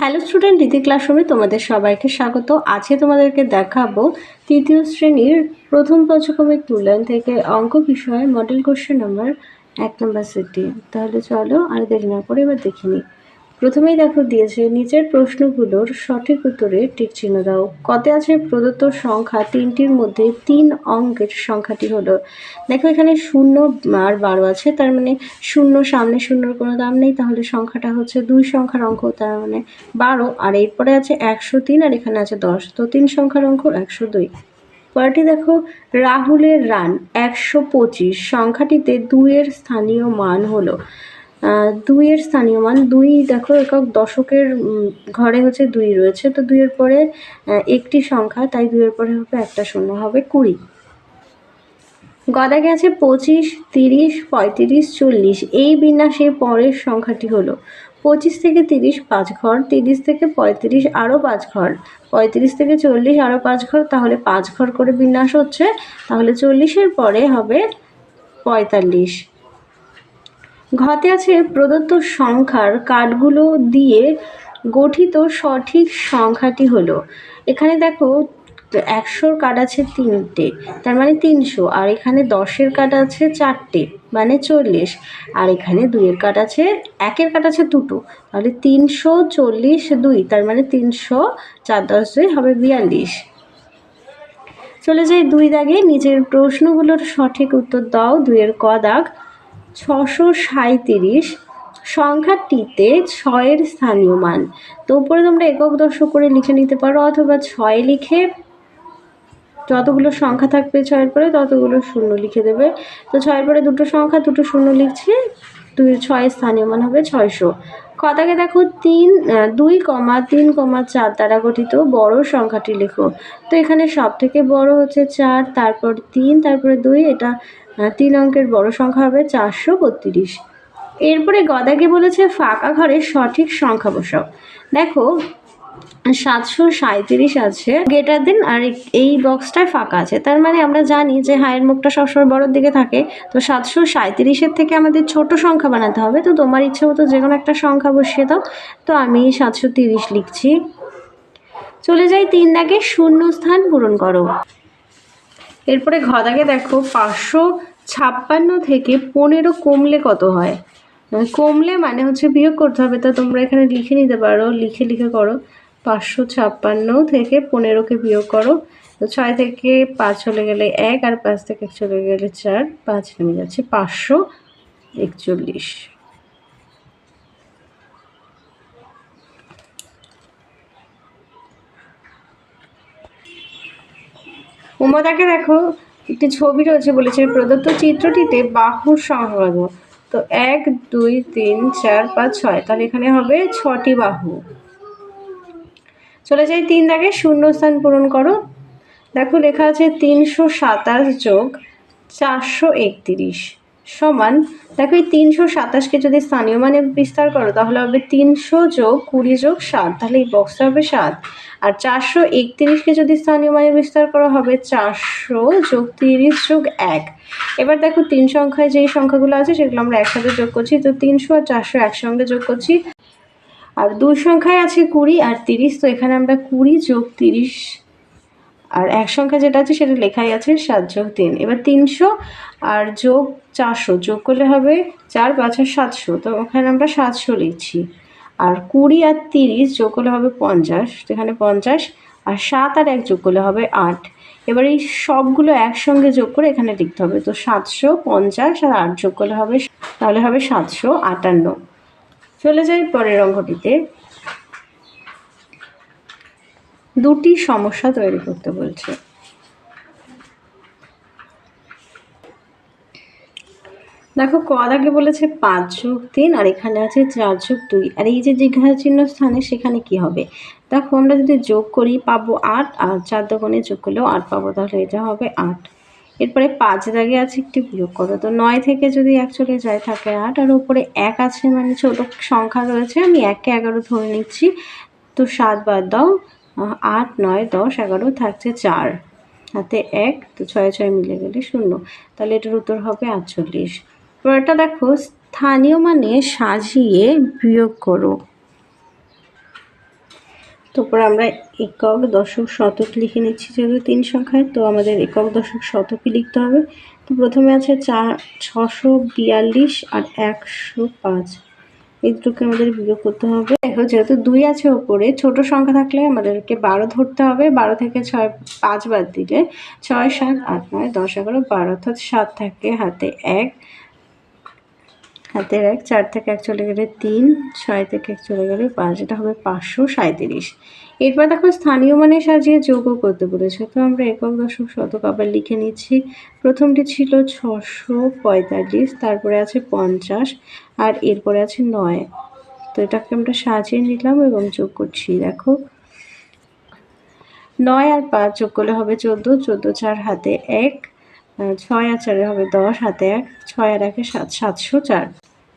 Hello student রীতি ক্লাসরুমে তোমাদের সবাইকে স্বাগত। আজকে তোমাদেরকে দেখাবো তৃতীয় শ্রেণির প্রথম পঞ্চকমিক মূল্যায়ন থেকে অঙ্ক বিষয়ে মডেল কোশ্চেন নাম্বার এক নম্বর সেটটি তাহলে চলো আর দেরি না করে এবার দেখে নিই। প্রথমেই দেখো দিয়েছে, নিচের প্রশ্নগুলোর সঠিক উত্তরে টিক চিহ্ন দাও। কতে আছে প্রদত্ত সংখ্যা? তিনটির মধ্যে তিন অঙ্কের সংখ্যাটি হলো। দেখো এখানে শূন্য আর বারো আছে, তার মানে শূন্য সামনে শূন্যর কোনো দাম নেই, তাহলে সংখ্যাটা হচ্ছে দুই সংখ্যার অঙ্ক, তার মানে বারো। আর এরপরে আছে একশো তিন, আর এখানে আছে দশ। তো তিন সংখ্যার অঙ্ক, একশো দুই। পরেরটি দেখো, রাহুলের রান, একশো পঁচিশ। সংখ্যাটিতে দুইয়ের স্থানীয় মান হলো দুইয়ের স্থানীয় মান, দুই দেখো একক দশকের ঘরে হচ্ছে দুই রয়েছে, তো দুইয়ের পরে একটি সংখ্যা, তাই দুইয়ের পরে হবে একটা শূন্য, হবে কুড়ি। গদাকে আছে পঁচিশ, তিরিশ, পঁয়ত্রিশ, চল্লিশ, এই বিন্যাসে পরের সংখ্যাটি হলো পঁচিশ থেকে তিরিশ পাঁচ ঘর, তিরিশ থেকে পঁয়ত্রিশ আরও পাঁচ ঘর, পঁয়ত্রিশ থেকে চল্লিশ আরও পাঁচ ঘর, তাহলে পাঁচ ঘর করে বিন্যাস হচ্ছে, তাহলে চল্লিশের পরে হবে পঁয়তাল্লিশ। ঘতে আছে প্রদত্ত সংখ্যার কার্ডগুলো দিয়ে গঠিত সঠিক সংখ্যাটি হলো। এখানে দেখো, একশোর কার্ড আছে তিনটে, তার মানে তিনশো। আর এখানে দশের কার্ড আছে চারটে মানে চল্লিশ। আর এখানে দুইয়ের কার্ড আছে, একের কার্ড আছে দুটো। তাহলে তিনশো চল্লিশ দুই, তার মানে তিনশো চার দশ দুই হবে বিয়াল্লিশ। চলে যাই দুই দাগে। নিজের প্রশ্নগুলোর সঠিক উত্তর দাও, দুইয়ের ক দাগ। ছশো সাঁইত্রিশ। সংখ্যাটিতে ছয়ের স্থানীয় মান তো উপরে তোমরা একক দর্শক করে লিখে নিতে পারো, অথবা ছয় লিখে যতগুলো সংখ্যা থাকবে ছয়ের পরে ততগুলো শূন্য লিখে দেবে। তো ছয়ের পরে দুটো সংখ্যা, দুটো শূন্য লিখছে, দুই ছয়ের স্থানীয় মান হবে ছয়শো। কথাকে দেখো, তিন দুই কমা, তিন কমা চার দ্বারা গঠিত বড় সংখ্যাটি লেখো। তো এখানে সব থেকে বড় হচ্ছে চার, তারপর তিন, তারপরে দুই, এটা তিন অঙ্কের বড় সংখ্যা হবে চারশো বত্রিশ। এরপরে গদাকে বলেছে, ফাঁকা ঘরে সঠিক সংখ্যা বসাও। দেখো সাতশো সাঁইত্রিশ আছে। গেটার দিন আর এই- বক্সটায় ফাঁকা আছে। তার মানে আমরা জানি যে হায়ের মুখটা সবসময় বড়োর দিকে থাকে। তো সাতশো সাঁইত্রিশের থেকে আমাদের ছোট সংখ্যা বানাতে হবে। তো তোমার ইচ্ছে মতো যে কোনো একটা সংখ্যা বসিয়ে দাও। তো আমি সাতশো তিরিশ লিখছি। চলে যাই তিন দাগে। শূন্য স্থান পূরণ করো। এরপরে ঘদাকে দেখো পাঁচশো ছাপ্পান্ন থেকে পনেরো কমলে কত হয়? কমলে মানে হচ্ছে বিয়োগ করতে হবে। তো তোমরা এখানে লিখে নিতে পারো। লিখে লিখে করো। পাঁচশো ছাপ্পান্ন থেকে পনেরোকে বিয়োগ করো। তো ছয় থেকে পাঁচ চলে গেলে এক আর পাঁচ থেকে এক চলে গেলে চার। পাঁচ নেমে যাচ্ছে পাঁচশো একচল্লিশ। উমাদাকে দেখো, একটি ছবি রয়েছে বলেছে, প্রদত্ত চিত্রটিতে বাহুর কত? তো এক, দুই, তিন, চার, পাঁচ, ছয়, তাহলে এখানে হবে ছটি বাহু। চলে যাই তিন দাগে শূন্য স্থান পূরণ করো। দেখো লেখা আছে তিনশো সাতাশ যোগ চারশো একত্রিশ সমান, দেখো এই তিনশো সাতাশকে যদি স্থানীয় মানে বিস্তার করো, তাহলে হবে তিনশো যোগ কুড়ি যোগ সাত তাহলে এই বক্সটা হবে সাত আর চারশো একত্রিশকে যদি স্থানীয় মানে বিস্তার করা, হবে চারশো যোগ তিরিশ যোগ এক। এবার দেখো তিন সংখ্যায় যেই সংখ্যাগুলো আছে, সেগুলো আমরা একসাথে যোগ করছি, তো তিনশো আর চারশো একসঙ্গে যোগ করছি। আর দুই সংখ্যায় আছে কুড়ি আর তিরিশ, তো এখানে আমরা কুড়ি যোগ তিরিশ আর এক সংখ্যা যেটা আছে সেটা লেখাই আছে সাত যোগ তিন। এবার তিনশো আর যোগ চারশো, যোগ করলে হবে চার পাঁচ আর সাতশো, তো ওখানে আমরা সাতশো লিখছি। আর কুড়ি আর তিরিশ যোগ করলে হবে পঞ্চাশ এখানে পঞ্চাশ আর সাত আর এক যোগ করলে হবে আট। এবার এই সবগুলো একসঙ্গে যোগ করে এখানে লিখতে হবে, তো সাতশো, পঞ্চাশ আর আট যোগ করলে হবে, তাহলে হবে সাতশো আটান্ন। চলে যাই পরের অঙ্কটিতে। দুটি সমস্যা তৈরি করতে বলছে। দেখো কদ আগে বলেছে পাঁচ যোগ তিন, আর এখানে আছে চার যোগ দুই। আর এই যে জিজ্ঞাসা চিহ্ন স্থানে, সেখানে কি হবে? দেখো, আমরা যদি যোগ করি, পাবো আট, আর চার দোকানে যোগ করলেও আট পাবো, তাহলে এটা হবে আট। এরপরে পাঁচ দাগে আছে একটি বিয়োগ করো তো নয় থেকে যদি এক চলে যায় থাকে আট, আর উপরে এক আছে মানে ছোট সংখ্যা রয়েছে, আমি একে এগারো ধরে নিচ্ছি। তো সাত বাদ দাও আট, নয়, দশ, এগারো থাকছে চার। হাতে এক, তো ছয় ছয় মিলে গেলে শূন্য। তাহলে এটার উত্তর হবে আটচল্লিশ। পরেরটা দেখো, স্থানীয় মানে সাজিয়ে বিয়োগ করো। তারপর আমরা একক দশক শতক লিখে নিচ্ছি, যেহেতু তিন সংখ্যায়, তো আমাদের একক দশক শতকই লিখতে হবে। তো প্রথমে আছে চার, ছশো বিয়াল্লিশ আর একশো পাঁচ। এই দুটোকে আমাদের বিয়োগ করতে হবে। দেখো, যেহেতু দুই আছে ওপরে, ছোট সংখ্যা থাকলে আমাদেরকে বারো ধরতে হবে। বারো থেকে ছয়, পাঁচ বাদ দিলে ছয় সাত আট নয়, দশ এগারো, বারো অর্থাৎ সাত থাকে হাতে এক। হাতের এক, চার থেকে এক চলে গেলে তিন, ছয় থেকে এক চলে গেলে পাঁচ এটা হবে পাঁচশো সাঁত্রিশ এরপর দেখো স্থানীয় মানে সাজিয়ে যোগও করতে বলেছে। তো আমরা একক, দশক, শতক আবার লিখে নিচ্ছি। প্রথমটি ছিল ছশো পঁয়তাল্লিশ, তারপরে আছে পঞ্চাশ, আর এরপরে আছে নয়। তো এটাকে আমরা সাজিয়ে নিলাম এবং যোগ করছি, দেখো। নয় আর পাঁচ যোগ করলে হবে চোদ্দ চোদ্দ চার হাতে এক ছয় আর চারে হবে দশ, হাতে এক, ছয় আর একে সাত, সাতশো চার।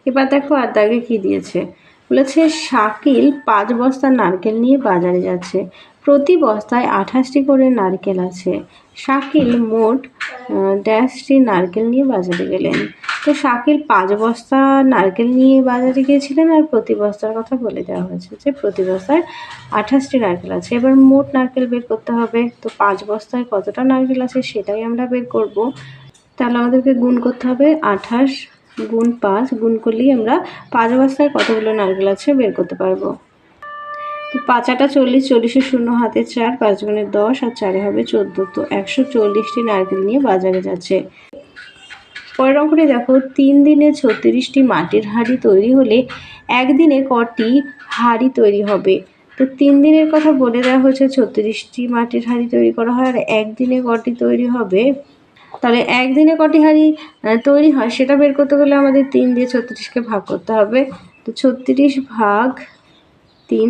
এবার দেখো আর দাগে কী দিয়েছে। বলেছে শাকিল পাঁচ বস্তা নারকেল নিয়ে বাজারে যাচ্ছে। প্রতি বস্তায় আঠাশটি করে নারকেল আছে। শাকিল মোট ড্যাশটি নারকেল নিয়ে বাজারে গেলেন। তো শাকিল পাঁচ বস্তা নারকেল নিয়ে বাজারে গিয়েছিলেন আর প্রতি বস্তার কথা বলে দেওয়া হয়েছে যে প্রতি বস্তায় আঠাশটি নারকেল আছে। এবার মোট নারকেল বের করতে হবে। তো পাঁচ বস্তায় কতটা নারকেল আছে সেটাই আমরা বের করব। তাহলে আমাদেরকে গুণ করতে হবে আঠাশ গুণ পাঁচ। গুণ করলেই আমরা পাঁচ বস্তায় কতগুলো নারকেল আছে বের করতে পারব। তো পাঁচ আটা চল্লিশ, চল্লিশে শূন্য, হাতে চার, পাঁচ গুণে দশ আর চারে হবে চোদ্দ। তো একশো চল্লিশটি নারকেল নিয়ে বাজারে যাচ্ছে। পরের অঙ্কটি দেখো, তিন দিনে ছত্রিশটি মাটির হাঁড়ি তৈরি হলে একদিনে কটি হাঁড়ি তৈরি হবে? তো তিন দিনের কথা বলে দেওয়া হয়েছে, ছত্রিশটি মাটির হাঁড়ি তৈরি করা হয় আর একদিনে কটি তৈরি হবে? তাহলে একদিনে কটি হাঁড়ি তৈরি হয় সেটা বের করতে গেলে আমাদের তিন দিয়ে ছত্রিশকে ভাগ করতে হবে। তো ছত্রিশ ভাগ তিন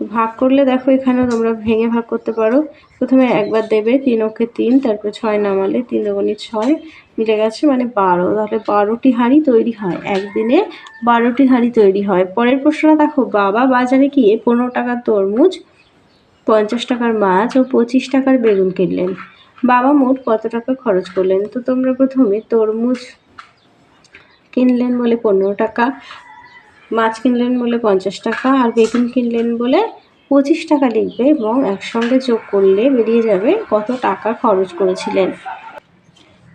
ভাগ করলে দেখো এখানে তোমরা ভেঙে ভাগ করতে পারো। প্রথমে একবার দেবে, তিন ওকে তিন, তারপরে ছয় নামালে তিন দুগুণি ছয় মিলে গেছে মানে বারো। তাহলে বারোটি হাঁড়ি তৈরি হয়। একদিনে বারোটি হাঁড়ি তৈরি হয়। পরের প্রশ্নটা দেখো, বাবা বাজারে গিয়ে পনেরো টাকার তরমুজ, পঞ্চাশ টাকার মাছ ও পঁচিশ টাকার বেগুন কিনলেন। বাবা মোট কত টাকা খরচ করলেন? তো তোমরা প্রথমে তরমুজ কিনলেন বলে পনেরো টাকা। মাছ কিনলেন বলে পঞ্চাশ টাকা আর বেগুন কিনলেন বলে পঁচিশ টাকা লিখবে এবং একসঙ্গে যোগ করলে বেরিয়ে যাবে কত টাকা খরচ করেছিলেন।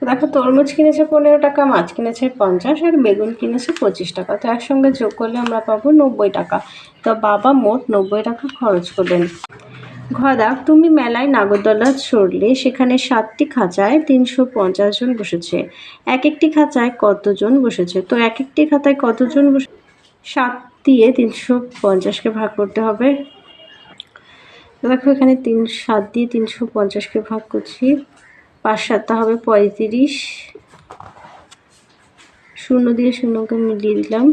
দেখো, তরমুজ কিনেছে পনেরো টাকা, মাছ কিনেছে পঞ্চাশ আর বেগুন কিনেছে পঁচিশ টাকা। তো একসঙ্গে যোগ করলে আমরা পাবো নব্বই টাকা। তো বাবা মোট নব্বই টাকা খরচ করলেন। ঘদাক, তুমি মেলায় নাগরদোলা চড়লে সেখানে সাতটি খাঁচায় তিনশো পঞ্চাশ জন বসেছে। এক একটি খাঁচায় কতজন বসেছে? তো এক একটি খাতায় কতজন বসে সাত দিয়ে তিনশো পঞ্চাশকে ভাগ করতে হবে। দেখো এখানে তিন, সাত দিয়ে তিনশো পঞ্চাশকে ভাগ করছি। পাঁচ সাতটা হবে পঁয়ত্রিশ। শূন্য দিয়ে শূন্যকে মিলিয়ে দিলাম।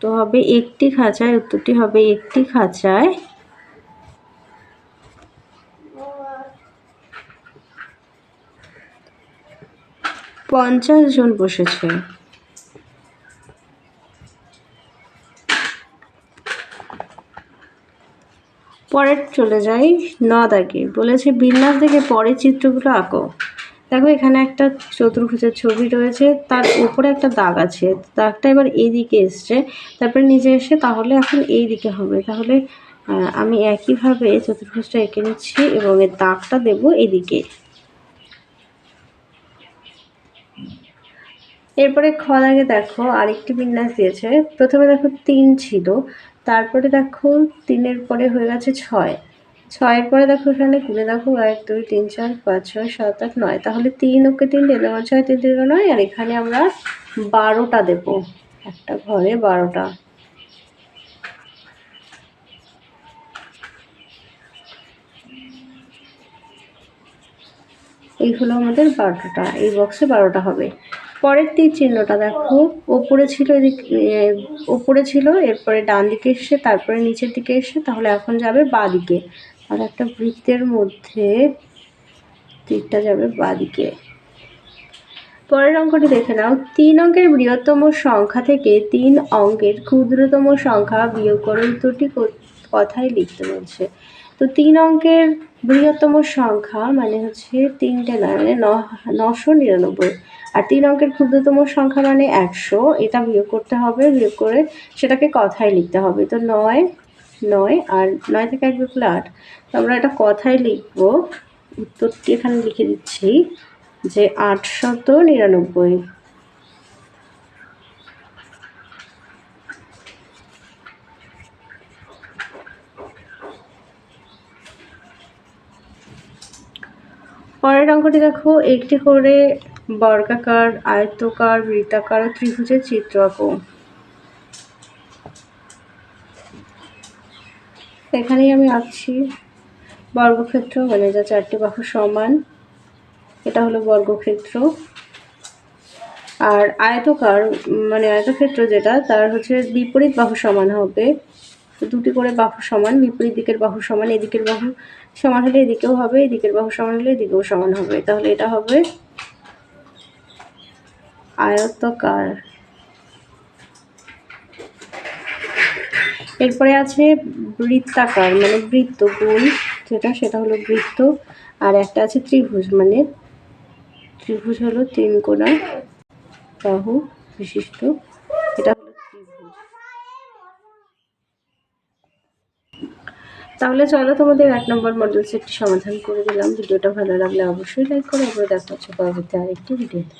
তো হবে একটি খাঁচায়, উত্তরটি হবে একটি খাঁচায়। পঞ্চাশ জন বসেছে। পরের চলে যাই ন দাগে বলেছে, বিন্যাস দেখে পরের চিত্রগুলো আঁকো। দেখো, এখানে একটা চতুর্ভুজের ছবি রয়েছে, তার উপরে একটা দাগ আছে। দাগটা এবার এই দিকে এসছে, তারপরে নিচে এসে তাহলে এখন এই দিকে হবে। তাহলে আমি একইভাবে চতুর্ভুজটা এঁকে নিচ্ছি এবং এর দাগটা দেবো এদিকে। এরপরে খ দেখো, আরেকটি বিন্যাস দিয়েছে। প্রথমে দেখো তিন ছিল তারপরে দেখো তিনের পরে হয়ে গেছে ছয়। ছয়ের পরে দেখো এখানে গুনে দেখো এক, দুই, তিন, চার, পাঁচ, ছয়, সাত, আট, নয়। তাহলে তিন ওকে তিন তিন ছয় তিন তিন নয়। আর এখানে আমরা বারোটা দেব। একটা ঘরে বারোটা। এই হলো আমাদের বারোটা। এই বক্সে বারোটা হবে। পরের তীর চিহ্নটা দেখো। ওপরে ছিল এদিক ওপরে ছিল, এরপরে ডান দিকে এসে তারপরে নিচের দিকে এসে তাহলে এখন যাবে বা দিকে। আর একটা বৃত্তের মধ্যে তীরটা যাবে বা দিকে। পরের অঙ্কটি দেখে নাও। তিন অঙ্কের বৃহত্তম সংখ্যা থেকে তিন অঙ্কের ক্ষুদ্রতম সংখ্যা বিয়োগ করে। উত্তরটি কথাই লিখতে বলছে। তো তিন অঙ্কের বৃহত্তম সংখ্যা মানে হচ্ছে তিনটে নয় মানে নশো নিরানব্বই। আর তিন অঙ্কের ক্ষুদ্রতম সংখ্যা মানে একশো। এটা বিয়োগ করতে হবে, বিয়োগ করে সেটাকে কথায় লিখতে হবে। তো নয় নয় আর নয় থেকে এক বিয়োগ আট। তো আমরা এটা কথায় লিখব। উত্তরটি এখানে লিখে দিচ্ছি যে আটশত নিরানব্বই। পরের অঙ্কটি দেখো, একটি করে বর্গাকার, আয়তকার, বৃত্তাকার ও ত্রিভুজের চিত্র আঁকো। এখানেই আমি আঁকছি বর্গক্ষেত্র মানে যা চারটি বাহু সমান, এটা হলো বর্গক্ষেত্র। আর আয়তকার মানে আয়তক্ষেত্র যেটা, তার হচ্ছে বিপরীত বাহু সমান হবে। দুটি করে বাহু সমান, বিপরীত দিকের বাহু সমান, এদিকের বাহু সমান হলে এদিকেও হবে, এদিকের বাহু সমান হলে এদিকেও সমান হবে। তাহলে এটা হবে আয়তকার। এরপরে আছে বৃত্তাকার মানে বৃত্ত গোল যেটা সেটা হলো বৃত্ত, আর একটা আছে ত্রিভুজ মানে ত্রিভুজ হলো তিন কোণা বাহু বিশিষ্ট। এটা হলো ত্রিভুজ তাহলে চলো তোমাদের এক নম্বর মডেল সেটটি সমাধান করে দিলাম। ভিডিওটা ভালো লাগলে অবশ্যই লাইক করো। আবার দেখা হচ্ছে পরবর্তী আরেকটি ভিডিওতে